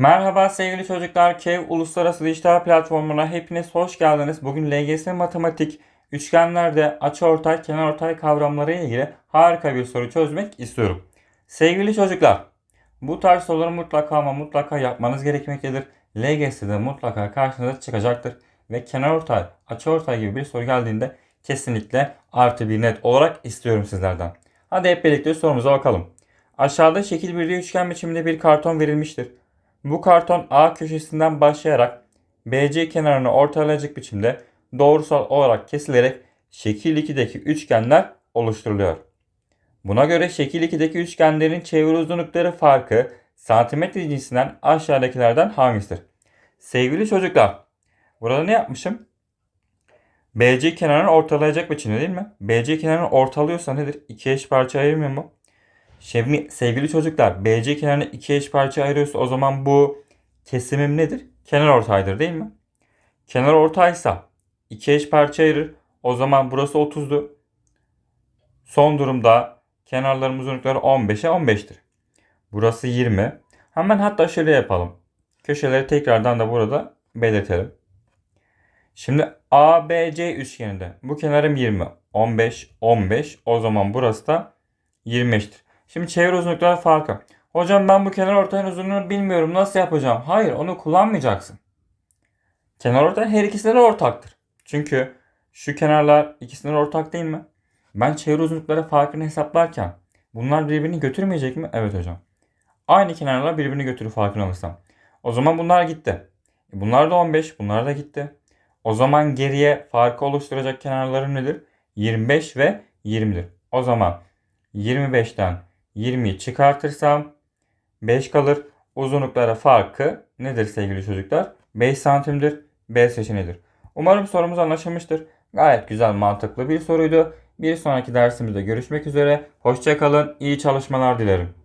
Merhaba sevgili çocuklar. KEV Uluslararası Dijital Platformu'na hepiniz hoş geldiniz. Bugün LGS Matematik üçgenlerde açıortay, kenarortay kavramları ile ilgili harika bir soru çözmek istiyorum. Sevgili çocuklar, bu tarz soruları mutlaka ama mutlaka yapmanız gerekmektedir. LGS'de mutlaka karşınıza çıkacaktır. Ve kenarortay, açıortay gibi bir soru geldiğinde kesinlikle artı bir net olarak istiyorum sizlerden. Hadi hep birlikte sorumuza bakalım. Aşağıda şekil birliği üçgen biçiminde bir karton verilmiştir. Bu karton A köşesinden başlayarak BC kenarını ortalayacak biçimde doğrusal olarak kesilerek şekil 2'deki üçgenler oluşturuluyor. Buna göre şekil 2'deki üçgenlerin çevre uzunlukları farkı santimetre cinsinden aşağıdakilerden hangisidir? Sevgili çocuklar, burada ne yapmışım? BC kenarını ortalayacak biçimde değil mi? BC kenarını ortalıyorsa nedir? İki eş parça ayırmıyor mu? Şimdi sevgili çocuklar BC kenarını iki eş parça ayırıyorsa o zaman bu kesimim nedir? Kenar ortaydır değil mi? Kenar ortaysa iki eş parça ayırır. O zaman burası 30'du. Son durumda kenarların uzunlukları 15'e 15'tir. Burası 20. Hemen hatta şöyle yapalım. Köşeleri tekrardan da burada belirtelim. Şimdi ABC üçgeninde bu kenarım 20. 15, 15. O zaman burası da 25'tir. Şimdi çevre uzunlukları farkı. Hocam ben bu kenar ortayın uzunluğunu bilmiyorum. Nasıl yapacağım? Hayır onu kullanmayacaksın. Kenar ortay her ikisine ortaktır. Çünkü şu kenarlar ikisine ortak değil mi? Ben çevre uzunlukları farkını hesaplarken bunlar birbirini götürmeyecek mi? Evet hocam. Aynı kenarlar birbirini götürür farkını alırsam. O zaman bunlar gitti. E bunlar da 15, bunlar da gitti. O zaman geriye farkı oluşturacak kenarlarım nedir? 25 ve 20'dir. O zaman 25'ten 20'yi çıkartırsam 5 kalır. Uzunluklara farkı nedir sevgili çocuklar? 5 santimdir. B seçeneğidir. Umarım sorumuz anlaşılmıştır. Gayet güzel mantıklı bir soruydu. Bir sonraki dersimizde görüşmek üzere. Hoşçakalın. İyi çalışmalar dilerim.